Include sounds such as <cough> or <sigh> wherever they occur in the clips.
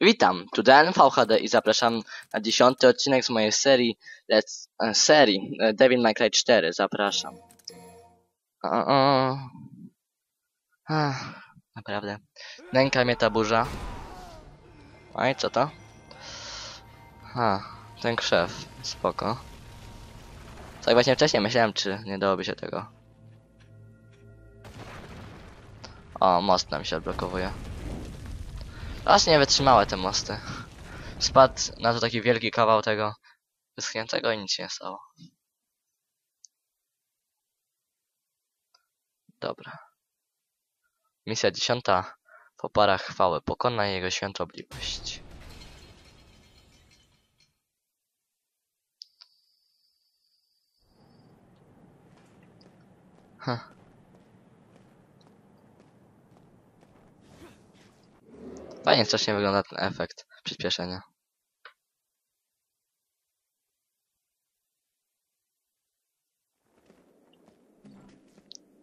Witam, tu Dan VHD i zapraszam na dziesiąty odcinek z mojej serii Let's, e, serii e, Devil May Cry 4. Zapraszam. O. Ach, naprawdę. Nęka mnie ta burza. I co to? Ha, ten krzew. Spoko. Tak właśnie wcześniej myślałem, czy nie dałoby się tego. O, most nam się odblokowuje. Aż nie wytrzymałe te mosty. Spadł na to taki wielki kawał tego wyschniętego i nic się nie stało. Dobra. Misja dziesiąta. W oparach chwały. Pokonaj jego świątobliwość. Huh. Fajnie strasznie wygląda ten efekt przyspieszenia.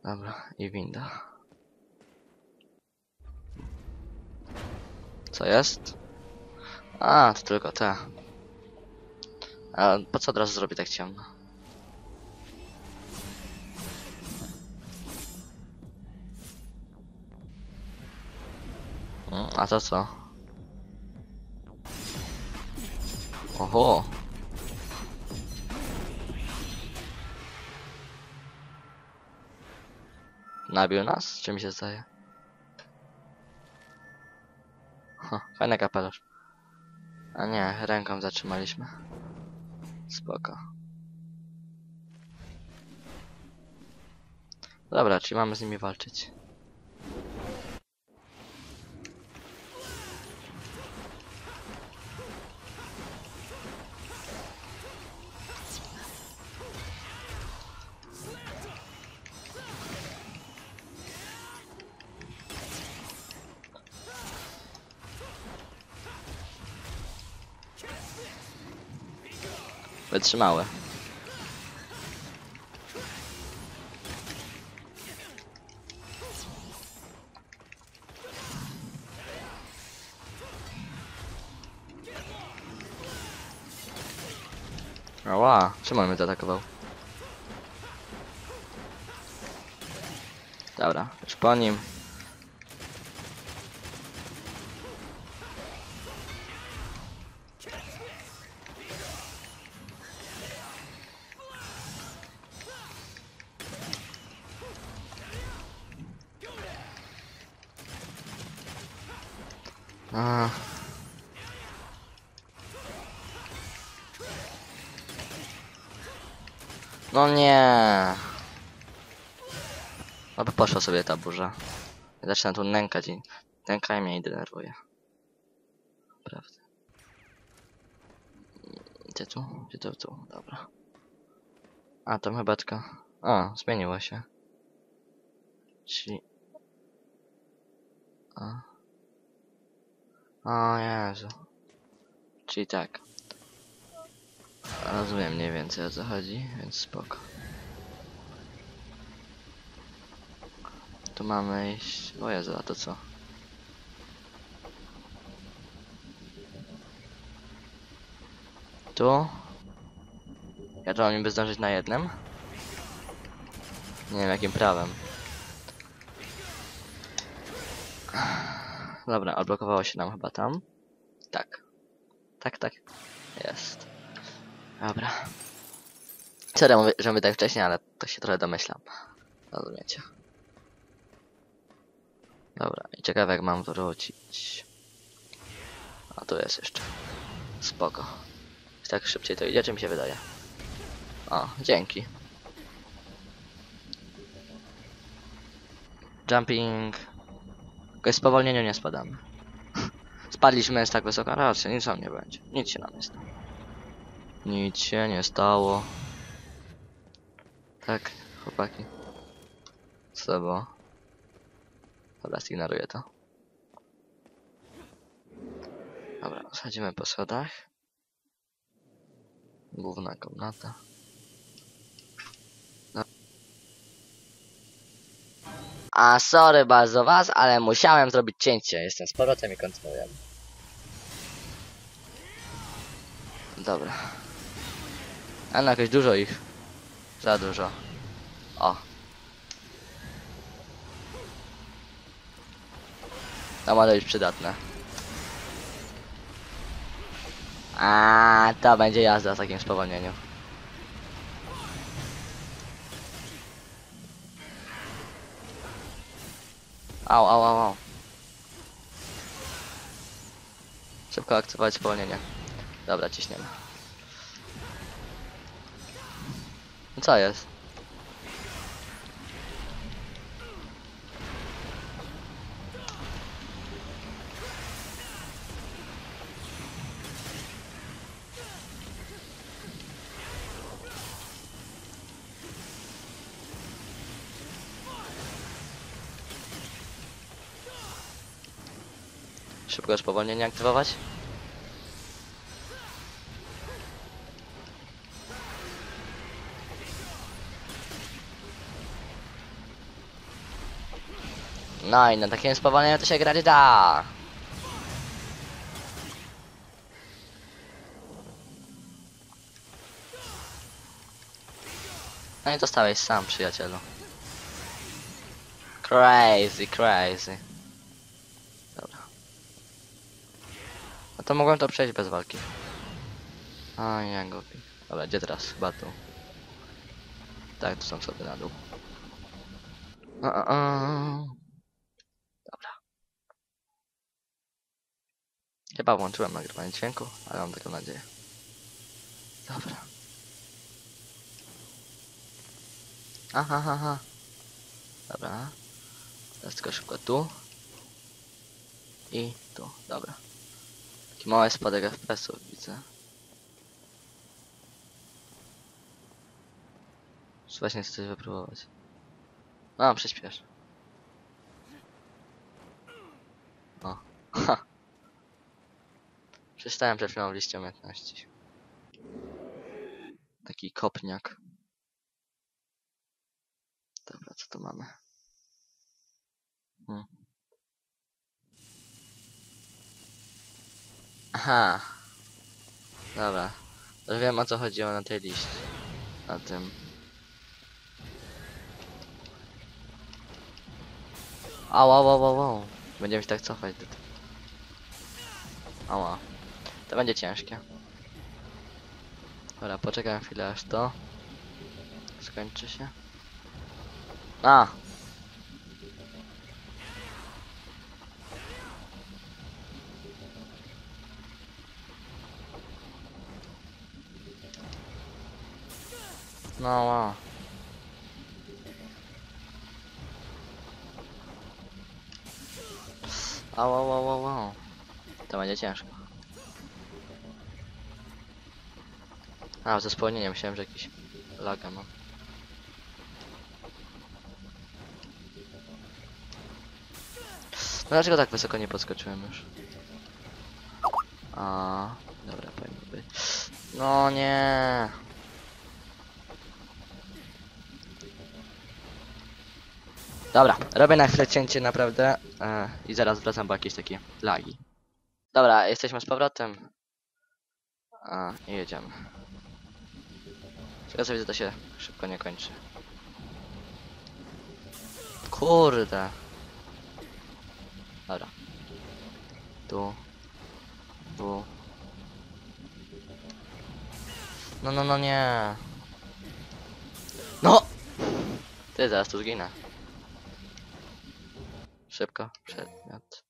Dobra, i winda. Co jest? A, to tylko te. A po co od razu zrobię tak ciemno? Mm, A to co? Oho! Nabił nas? Czy mi się zdaje? Ha, fajny kapelusz. A nie, ręką zatrzymaliśmy. Spoko. Dobra, czyli mamy z nimi walczyć. Wytrzymałe. Ała, czemu on mnie zaatakował? Dobra, już po nim. Poszła sobie ta burza. Ja zaczynam tu nękać i nęka mnie i denerwuje. Naprawdę. Gdzie tu? Gdzie to tu? Dobra. A, chyba tylko... O, zmieniło się. Czyli... A. O Jezu. Czyli tak. Rozumiem mniej więcej o co chodzi, więc spoko. Tu mamy iść... O Jezu, a to co? Tu? Ja to niby zdążyć na jednym? Nie wiem jakim prawem. Dobra, odblokowało się nam chyba tam. Tak. Tak, tak. Jest. Dobra. Sorry, że mówię tak wcześniej, ale to się trochę domyślam. Rozumiecie. Dobra, i ciekawe jak mam wrócić. A tu jest jeszcze. Spoko. Jeśli tak szybciej to idzie, czy mi się wydaje? O, dzięki. Jumping. Tylko spowolnieniu nie spadamy. <laughs> Spadliśmy jest tak wysoko, raczej nic nam nie będzie. Nic się nam nie stało. Nic się nie stało. Tak, chłopaki. Co to było? Dobra, zignoruję to. Dobra, schodzimy po schodach. Główna komnata. A sorry bardzo was, ale musiałem zrobić cięcie. Jestem z powrotem i kontynuujemy. Dobra. A no jakoś dużo ich. Za dużo. O. To może być przydatne. A to będzie jazda w takim spowolnieniu. Au, au, au, au. Szybko aktywować spowolnienie. Dobra, ciśniemy. No co jest? Szybko spowolnienie aktywować. No i na takim spowolnieniu to się grać da. No i dostałeś sam, przyjacielu. Crazy, crazy. Dobra. No to mogłem to przejść bez walki. A nie, głupi. Dobra, gdzie teraz? Chyba tu. Tak, tu są schody na dół. A, a, a. Dobra. Chyba włączyłem nagrywanie dźwięku, ale mam taką nadzieję. Dobra. Aha, aha, aha. Dobra. Teraz tylko szybko tu. I tu, dobra. Taki mały spadek FPS-ów widzę. Czy właśnie chcę coś wypróbować? A, przyspiesz. O. Ha. Przeczytałem przed chwilą w liście umiejętności. Taki kopniak. Dobra, co tu mamy? Hmm. Aha. Dobra. Już wiem o co chodziło na tej liście. Na tym. Ała, ała, ała, ała. Będziemy się tak cofać do tego. Ała. To będzie ciężkie. Dobra, poczekam chwilę aż to skończy się. A! No, wow. Au, au, au, au. To będzie ciężko. A, ze spowolnieniem myślałem, że jakiś laga mam. No dlaczego tak wysoko nie podskoczyłem już? A, dobra, powinno być. No nie. Dobra, robię na chwilę cięcie naprawdę e, i zaraz wracam, bo jakieś takie lagi. Dobra, jesteśmy z powrotem. A, i jedziemy. Tylko co widzę, to się szybko nie kończy. Kurde. Dobra. Tu. Tu. No, no, no nie. No! Ty, zaraz tu zginę. Szybko, przedmiot.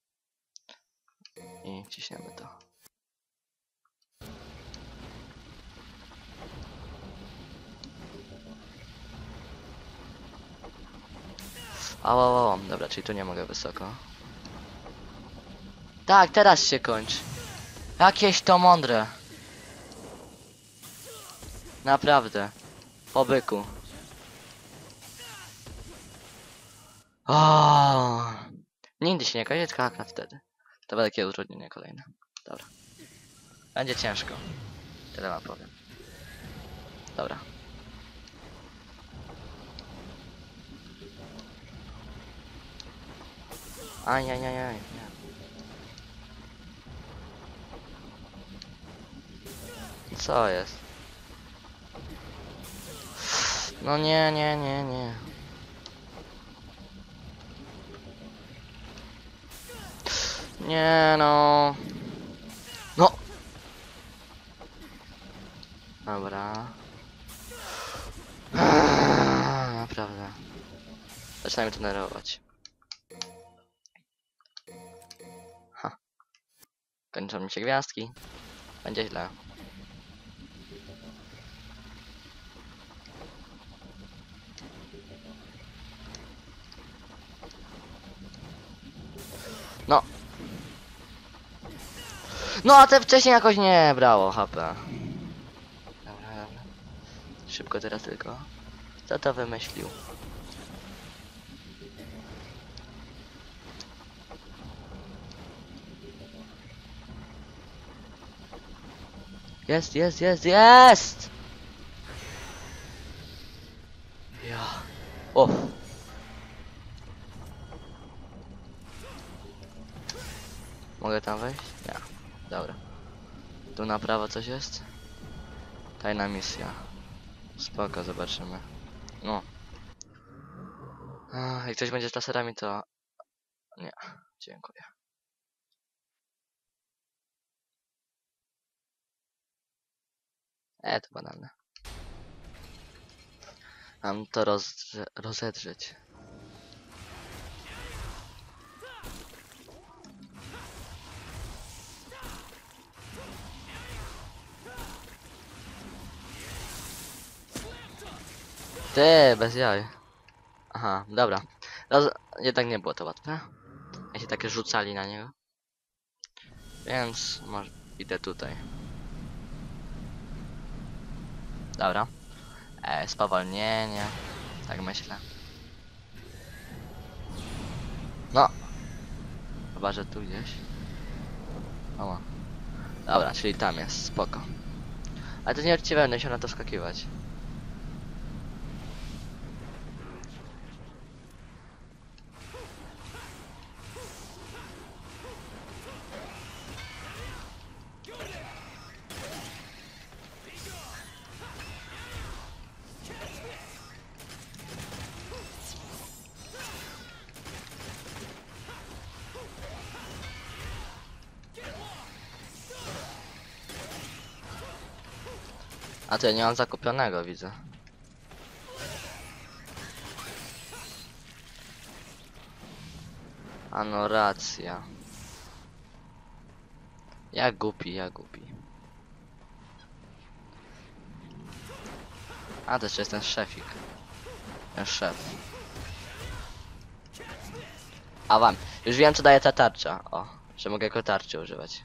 I ciśniemy to. Au, au. Dobra, czyli tu nie mogę wysoko. Tak, teraz się kończy. Jakieś to mądre. Naprawdę. Po byku. O, Nigdy się nie kończy, tylko akurat wtedy. To będzie takie utrudnienie kolejne. Dobra. Będzie ciężko. Tyle wam powiem. Dobra. Ajajajaj. nie. Co jest? No nie, nie, nie, nie. Nie no. No. Dobra. Naprawdę. Zaczyna mnie to nerwować. Kończą mi się gwiazdki. Będzie źle. No a te wcześniej jakoś nie brało HP. Dobra, dobra. Szybko teraz tylko. Kto to wymyślił? Jest, jest, jest, jest! Na prawo coś jest? Tajna misja. Spoko, zobaczymy. No. Jak coś będzie z laserami, to... Nie. Dziękuję. E, to banalne. Mam to roz... rozedrzeć. Ty, bez jaj. Aha, dobra. Roz... Jednak nie było to łatwe. Ja się takie rzucali na niego. Więc może idę tutaj. Dobra. E, spowolnienie. Tak myślę. No. Chyba, że tu gdzieś. O. Dobra, czyli tam jest, spoko. Ale to nie będę się na to skakiwać. A to ja nie mam zakupionego, widzę. Ano racja. Ja głupi, ja głupi. A to jeszcze jest ten szefik. Ten szef. A wam, już wiem co daje ta tarcza. O, że mogę jako tarczy używać.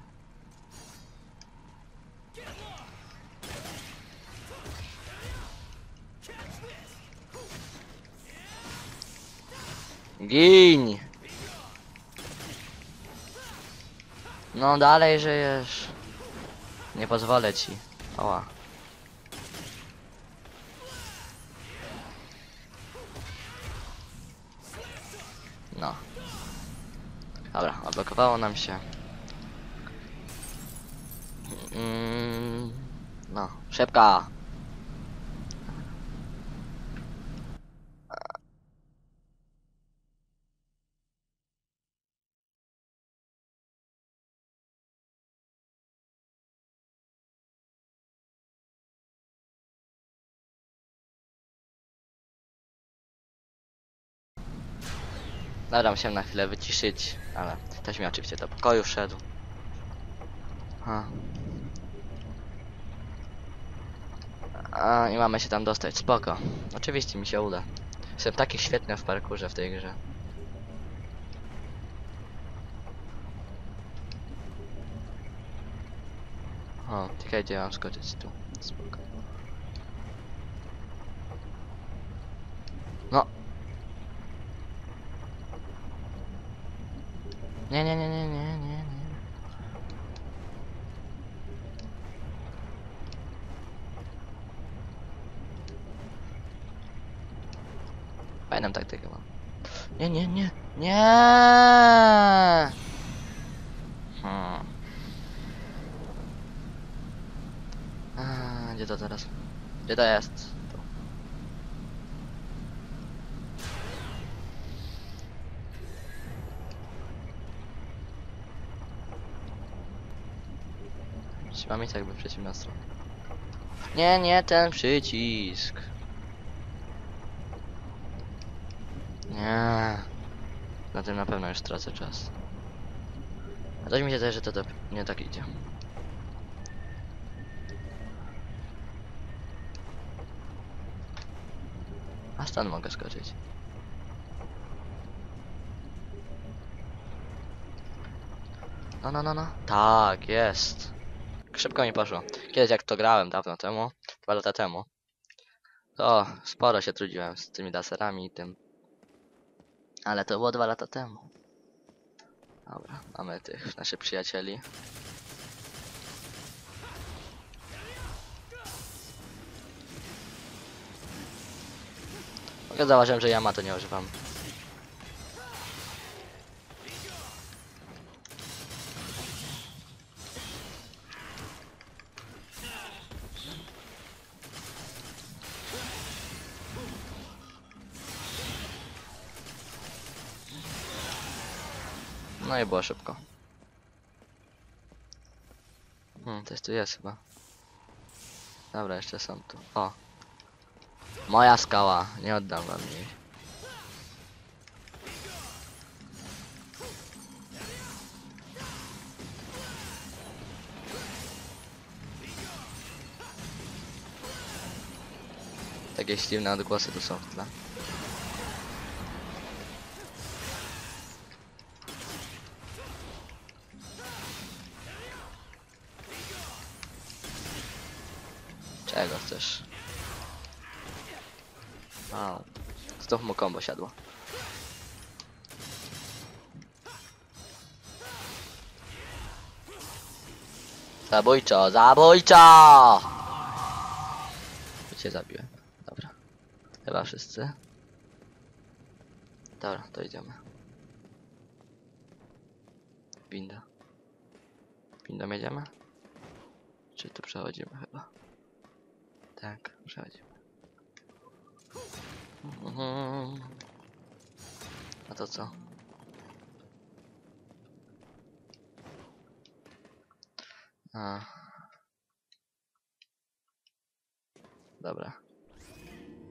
Gin! No dalej żyjesz. Nie pozwolę ci. Oła. No. Dobra, odblokowało nam się. Mm, no, szybka. Dobra, musiałem na chwilę wyciszyć, ale ktoś mi oczywiście do pokoju wszedł. Ha. A, i mamy się tam dostać, spoko. Oczywiście mi się uda. Jestem taki świetny w parkurze w tej grze. O, czekaj, gdzie mam skoczyć tu. Spoko. Nie, nie, nie, nie, nie, nie, nie. Fajną taktykę mam. Nie, nie, nie. Nie! Hmm. A, gdzie to teraz? Gdzie to jest? Tu. Trzymam ich jakby w przeciwną stronę. Nie, nie ten przycisk. Nie. Na tym na pewno już tracę czas. A coś mi się też, że to, to nie tak idzie. A stan mogę skoczyć. No, no, no, no. Tak, jest. Szybko mi poszło. Kiedyś jak to grałem dawno temu, dwa lata temu, to sporo się trudziłem z tymi laserami i tym. Ale to było dwa lata temu. Dobra, mamy tych naszych przyjacieli. Mogę zauważyłem, że Yamato nie używam. No i było szybko. Hmm, coś tu jest chyba. Dobra, jeszcze są tu. O! Moja skała, nie oddam wam jej. Takie śliwne odgłosy tu są w tle. Czego chcesz? Wow. Znów mu kombo siadło. Zabójczo, zabójczo! Cię zabiłem. Dobra. Chyba wszyscy. Dobra, to idziemy. Winda. Windą jedziemy? Czy tu przechodzimy chyba? Tak, przechodzimy. Mhm. A to co? A. Dobra.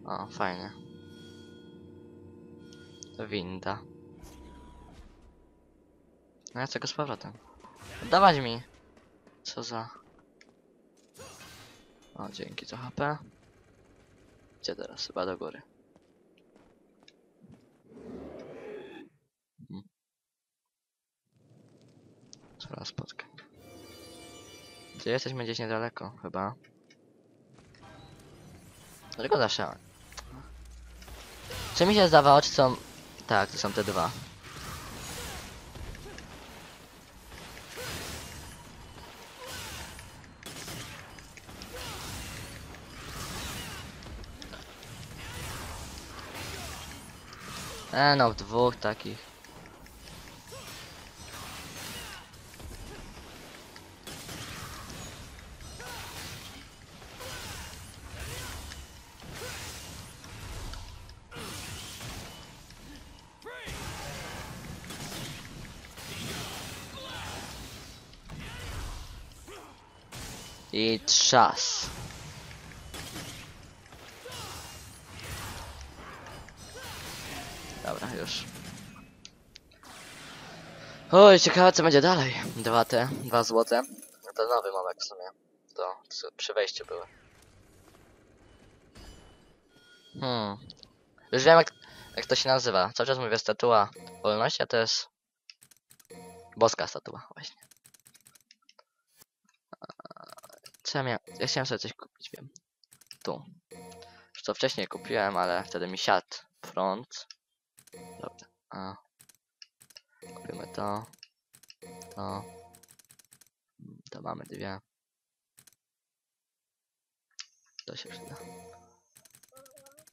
O, fajnie. To winda. No ja czego z powrotem? Dawać mi! Co za... O, dzięki za HP. Gdzie teraz? Chyba do góry. Hmm. Coraz spotkań. Gdzie jesteśmy gdzieś niedaleko, chyba. Tylko zawsze. Czy mi się zdawało, czy są... Tak, to są te dwa. E, no, w dwóch takich. I Oj, ciekawe co będzie dalej. Dwa te, dwa złote. No to nowy momek w sumie. To przy wejściu były. Hmm. Już wiem jak, jak to się nazywa. Cały czas mówię statua wolności, a to jest... Boska statua, właśnie. Co ja miałem? Ja chciałem sobie coś kupić, wiem. Tu. Już to wcześniej kupiłem, ale wtedy mi siadł front. Dobra. A. Kupimy to. To. To mamy dwie. To się przyda.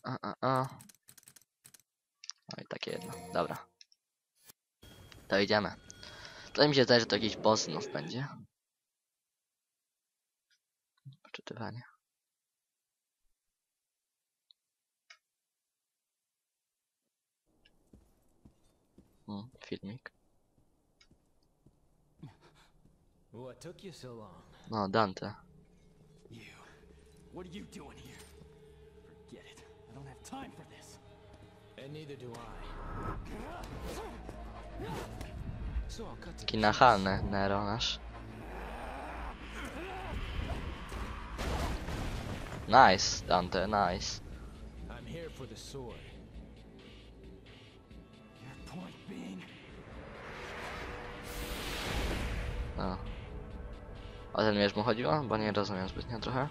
A, a, a. No i takie jedno. Dobra. To idziemy. To mi się zdaje, że to jakiś boss znów będzie. Poczytywanie. Hmm, filmik. What took you so long? No, Dante. You. What are you doing here? Forget it. I don't have time for this. And neither do I. So I'll cut to Taki nachalny Nero nasz. Nice, Dante, nice. I'm here for the sword. No. O ten mierz mu chodziło? Bo nie rozumiem zbytnio trochę.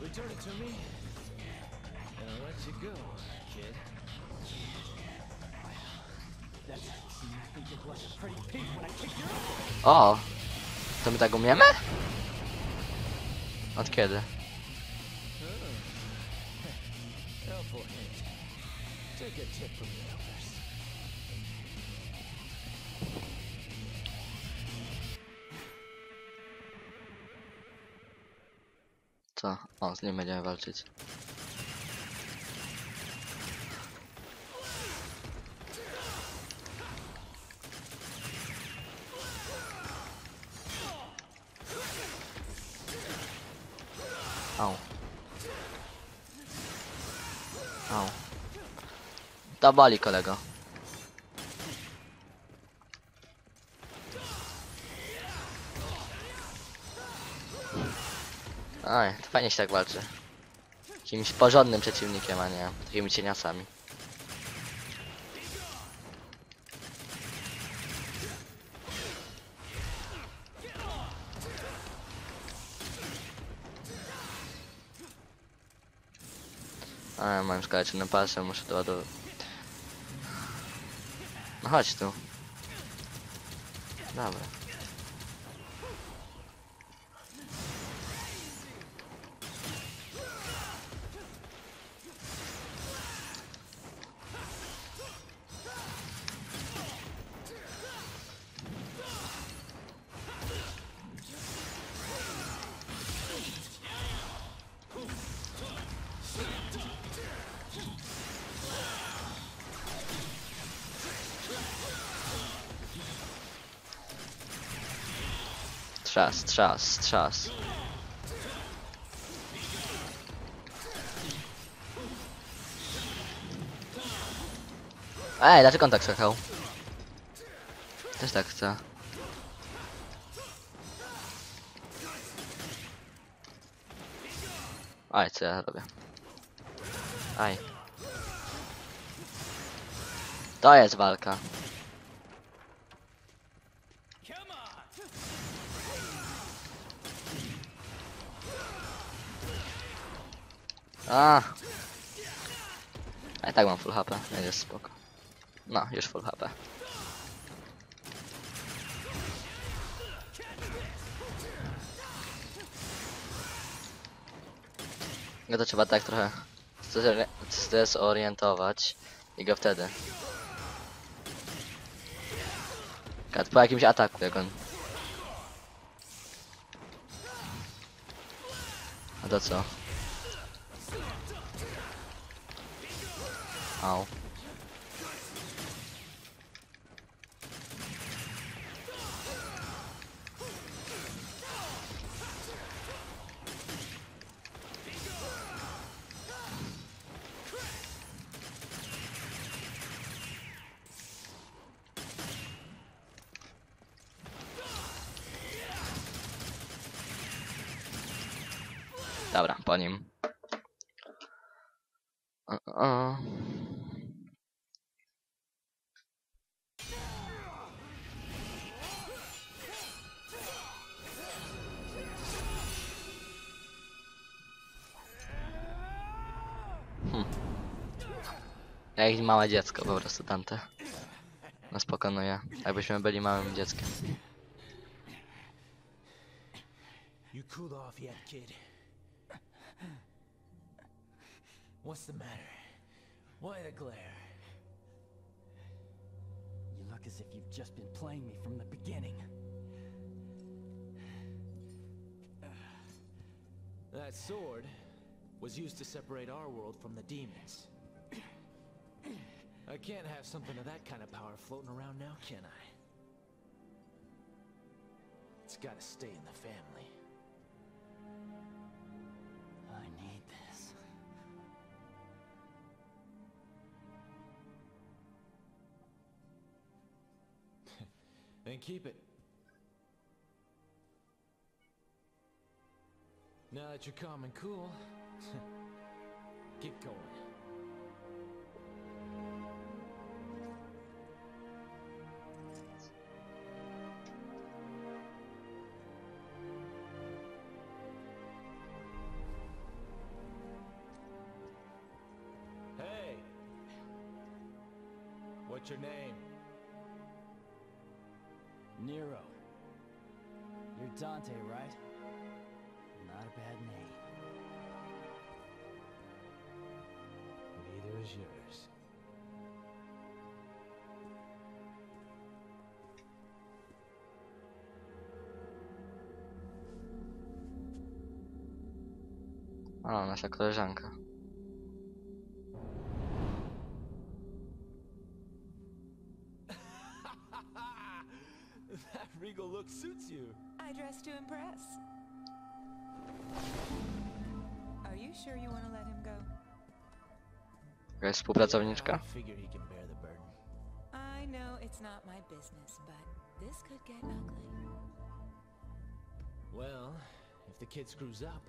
Return it to me, and I'll let you go, kid. A? O! To my tak umiemy? Od kiedy? Co? O, z nim będziemy walczyć. Au. Au. Boli kolego. Oj, to fajnie się tak walczy. Jakimś porządnym przeciwnikiem, a nie takimi cieniasami. A, mam skaleczony pasem, muszę doładować. No chodź tu. Dobra. Trzas, trzas, trzas. Ej, dlaczego on tak skakał? Też tak chcę. Aj, co ja robię? Aj. To jest walka. A. A i tak mam full HP, jest spoko. No, już full HP. No to trzeba tak trochę zdezori- zdezorientować i go wtedy. Kat po jakimś ataku, jak on. A to co? Au. Hmm. Jak małe dziecko po prostu tamte. No spokojnie, jakbyśmy byli małym dzieckiem. You cooled off yet, kid? What's the matter? Why the glare? You look as if you've just been playing me from the beginning. That sword was used to separate our world from the demons. I can't have something of that kind of power floating around now, can I? It's gotta stay in the family. I need this. <laughs> Then keep it. Now that you're calm and cool, get going. Hey! What's your name? Nero. You're Dante, right? Yours. O, nasza koleżanka. <laughs> that regal look suits you. I dress to impress. Are you sure you want to let him go? Jakaś współpracowniczka? I figure he can bear the burden. I know it's not my business, but this could get ugly. Well, if the kid screws up,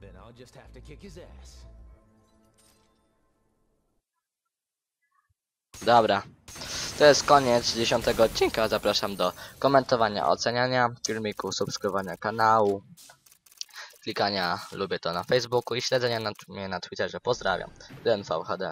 then I'll just have to kick his ass. Dobra. To jest koniec dziesiątego odcinka. Zapraszam do komentowania, oceniania filmiku, subskrybowania kanału, klikania lubię to na Facebooku i śledzenia na, mnie na Twitterze. Pozdrawiam. DNVHD.